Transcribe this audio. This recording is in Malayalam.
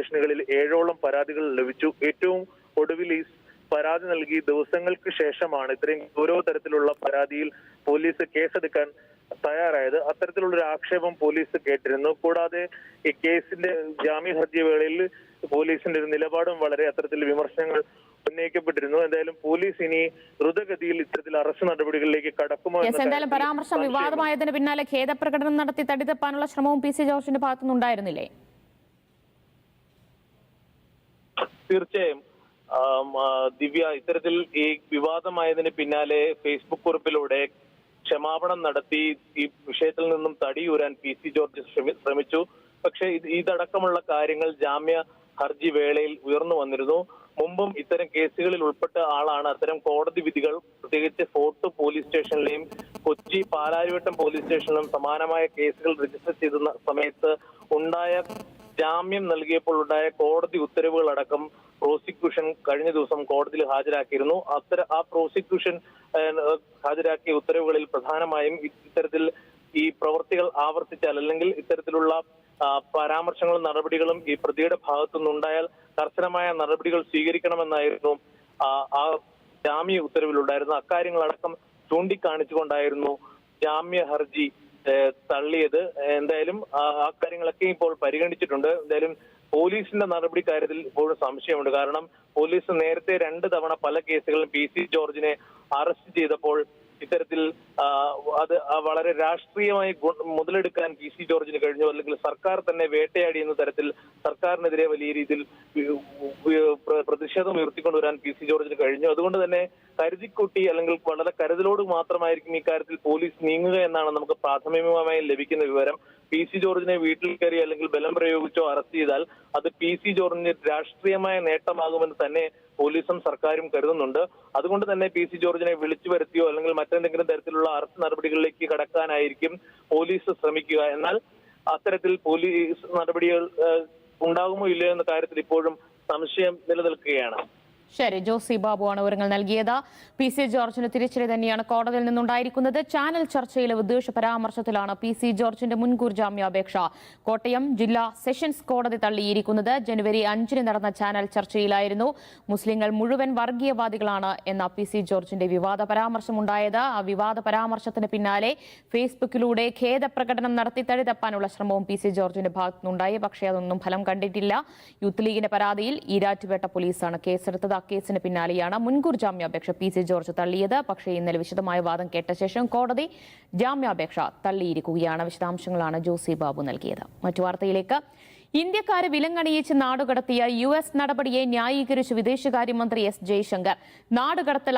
സ്റ്റേഷനുകളിൽ ഏഴോളം പരാതികൾ ലഭിച്ചു. ഏറ്റവും ഒടുവിൽ ഈ പരാതി നൽകി ദിവസങ്ങൾക്ക് ശേഷമാണ് ഇത്രയും ഓരോ തരത്തിലുള്ള പരാതിയിൽ പോലീസ് കേസെടുക്കാൻ തയ്യാറായത്. അത്തരത്തിലുള്ള ഒരു ആക്ഷേപം പോലീസ് കേട്ടിരുന്നു. കൂടാതെ ഈ കേസിന്റെ ജാമ്യ ഹർജി വേളയിൽ പോലീസിന്റെ ഒരു നിലപാടും വളരെ അത്തരത്തിൽ വിമർശനങ്ങൾ ഉന്നയിക്കപ്പെട്ടിരുന്നു. എന്തായാലും പോലീസ് ഇനി ദ്രുതഗതിയിൽ ഇത്തരത്തിൽ അറസ്റ്റ് നടപടികളിലേക്ക് കടക്കുമോ എന്തായാലും പരാമർശം. വിവാദമായതിന് പിന്നാലെ ഖേദപ്രകടനം നടത്തി തടിതപ്പാനുള്ള ശ്രമവും പി സി ജോർജിന്റെ ഭാഗത്തുനിന്നുണ്ടായിരുന്നില്ലേ? തീർച്ചയായും. ദിവ്യ ഇത്തരത്തിൽ ഈ വിവാദമായതിന് പിന്നാലെ ഫേസ്ബുക്ക് കുറിപ്പിലൂടെ ക്ഷമാപണം നടത്തി ഈ വിഷയത്തിൽ നിന്നും തടിയൂരാൻ പി സി ജോർജ് ശ്രമിച്ചു. പക്ഷേ ഇത് ഇതടക്കമുള്ള കാര്യങ്ങൾ ജാമ്യ ഹർജി വേളയിൽ ഉയർന്നു വന്നിരുന്നു. മുമ്പും ഇത്തരം കേസുകളിൽ ഉൾപ്പെട്ട ആളാണ് അത്തരം കോടതി വിധികൾ പ്രത്യേകിച്ച് ഫോർട്ട് പോലീസ് സ്റ്റേഷനിലെയും കൊച്ചി പാലാരിവട്ടം പോലീസ് സ്റ്റേഷനിലും സമാനമായ കേസുകൾ രജിസ്റ്റർ ചെയ്ത സമയത്ത് ഉണ്ടായ ജാമ്യം നൽകിയപ്പോൾ ഉണ്ടായ കോടതി ഉത്തരവുകളടക്കം പ്രോസിക്യൂഷൻ കഴിഞ്ഞ ദിവസം കോടതിയിൽ ഹാജരാക്കിയിരുന്നു. അത്തരം ആ പ്രോസിക്യൂഷൻ ഹാജരാക്കിയ ഉത്തരവുകളിൽ പ്രധാനമായും ഇത്തരത്തിൽ ഈ പ്രവൃത്തികൾ ആവർത്തിച്ചാൽ അല്ലെങ്കിൽ ഇത്തരത്തിലുള്ള പരാമർശങ്ങളും നടപടികളും ഈ പ്രതിയുടെ ഭാഗത്തു നിന്നുണ്ടായാൽ കർശനമായ നടപടികൾ സ്വീകരിക്കണമെന്നായിരുന്നു ആ, ജാമ്യ ഉത്തരവിലുണ്ടായിരുന്നു അക്കാര്യങ്ങളടക്കം ചൂണ്ടിക്കാണിച്ചുകൊണ്ടായിരുന്നു ജാമ്യ ഹർജി തള്ളിയത്. എന്തായാലും ആ കാര്യങ്ങളൊക്കെ ഇപ്പോൾ പരിഗണിച്ചിട്ടുണ്ട്. എന്തായാലും പോലീസിന്റെ നടപടി കാര്യത്തിൽ ഇപ്പോഴും സംശയമുണ്ട്. കാരണം പോലീസ് നേരത്തെ രണ്ട് തവണ പല കേസുകളിലും പി സി ജോർജിനെ അറസ്റ്റ് ചെയ്തപ്പോൾ ഇത്തരത്തിൽ അത് വളരെ രാഷ്ട്രീയമായി മുതലെടുക്കാൻ പി സി ജോർജിന് കഴിഞ്ഞു അല്ലെങ്കിൽ സർക്കാർ തന്നെ വേട്ടയാടി എന്ന തരത്തിൽ സർക്കാരിനെതിരെ വലിയ രീതിയിൽ പ്രതിഷേധം ഉയർത്തിക്കൊണ്ടുവരാൻ പി സി ജോർജിന് കഴിഞ്ഞു? അതുകൊണ്ട് തന്നെ കരുതിക്കുട്ടി അല്ലെങ്കിൽ വളരെ കരുതലോട് മാത്രമായിരിക്കും ഇക്കാര്യത്തിൽ പോലീസ് നീങ്ങുക എന്നാണ് നമുക്ക് പ്രാഥമികമായി ലഭിക്കുന്ന വിവരം. പി സി ജോർജിനെ വീട്ടിൽ കയറി അല്ലെങ്കിൽ ബലം പ്രയോഗിച്ചോ അറസ്റ്റ് ചെയ്താൽ അത് പി സി ജോർജിന് രാഷ്ട്രീയമായ നേട്ടമാകുമെന്ന് തന്നെ പോലീസും സർക്കാരും കരുതുന്നുണ്ട്. അതുകൊണ്ട് തന്നെ പി സി ജോർജിനെ വിളിച്ചു വരുത്തിയോ അല്ലെങ്കിൽ മറ്റെന്തെങ്കിലും തരത്തിലുള്ള അറസ്റ്റ് നടപടികളിലേക്ക് കടക്കാനായിരിക്കും പോലീസ് ശ്രമിക്കുക. എന്നാൽ അത്തരത്തിൽ പോലീസ് നടപടികൾ ഉണ്ടാകുമോ ഇല്ലയോ എന്ന കാര്യത്തിൽ ഇപ്പോഴും സംശയം നിലനിൽക്കുകയാണ്. ശരി ജോസി ബാബുവാണ് വിവരങ്ങൾ നൽകിയത്. പി സി ജോർജിന് തിരിച്ചടി തന്നെയാണ് കോടതിയിൽ നിന്നുണ്ടായിരിക്കുന്നത്. ചാനൽ ചർച്ചയിലെ വിദ്വേഷ പരാമർശത്തിലാണ് പി സി ജോർജിന്റെ മുൻകൂർ ജാമ്യാപേക്ഷ. കോട്ടയം ജില്ലാ സെഷൻസ് കോടതി തള്ളിയിരിക്കുന്നത് ജനുവരി അഞ്ചിന് നടന്ന ചാനൽ ചർച്ചയിലായിരുന്നു. മുസ്ലിങ്ങൾ മുഴുവൻ വർഗീയവാദികളാണ് എന്ന പി സി ജോർജിന്റെ വിവാദ പരാമർശമുണ്ടായത്. ആ വിവാദ പരാമർശത്തിന് പിന്നാലെ ഫേസ്ബുക്കിലൂടെ ഖേദപ്രകടനം നടത്തി തഴുതപ്പാനുള്ള ശ്രമവും പി സി ജോർജിന്റെ ഭാഗത്തുനിന്നുണ്ടായി. പക്ഷേ അതൊന്നും ഫലം കണ്ടിട്ടില്ല. യൂത്ത് ലീഗിന്റെ പരാതിയിൽ ഈരാറ്റുപേട്ട പോലീസാണ് കേസെടുത്തത്. കേസിന് പിന്നാലെയാണ് മുൻകൂർ ജാമ്യാപേക്ഷ പി സി ജോർജ് തള്ളിയത്. പക്ഷേ ഇന്നലെ വിശദമായ വാദം കേട്ട ശേഷം കോടതി ജാമ്യാപേക്ഷ തള്ളിയിരിക്കുകയാണ്. വിശദാംശങ്ങളാണ് ജോസി ബാബു നൽകിയത്. മറ്റു വാർത്തയിലേക്ക്. ഇന്ത്യക്കാരെ വിലങ്ങണിയിച്ച് നാടുകടത്തിയ യു എസ് നടപടിയെ ന്യായീകരിച്ചു വിദേശകാര്യമന്ത്രി എസ് ജയശങ്കർ. നാടുകടത്തൽ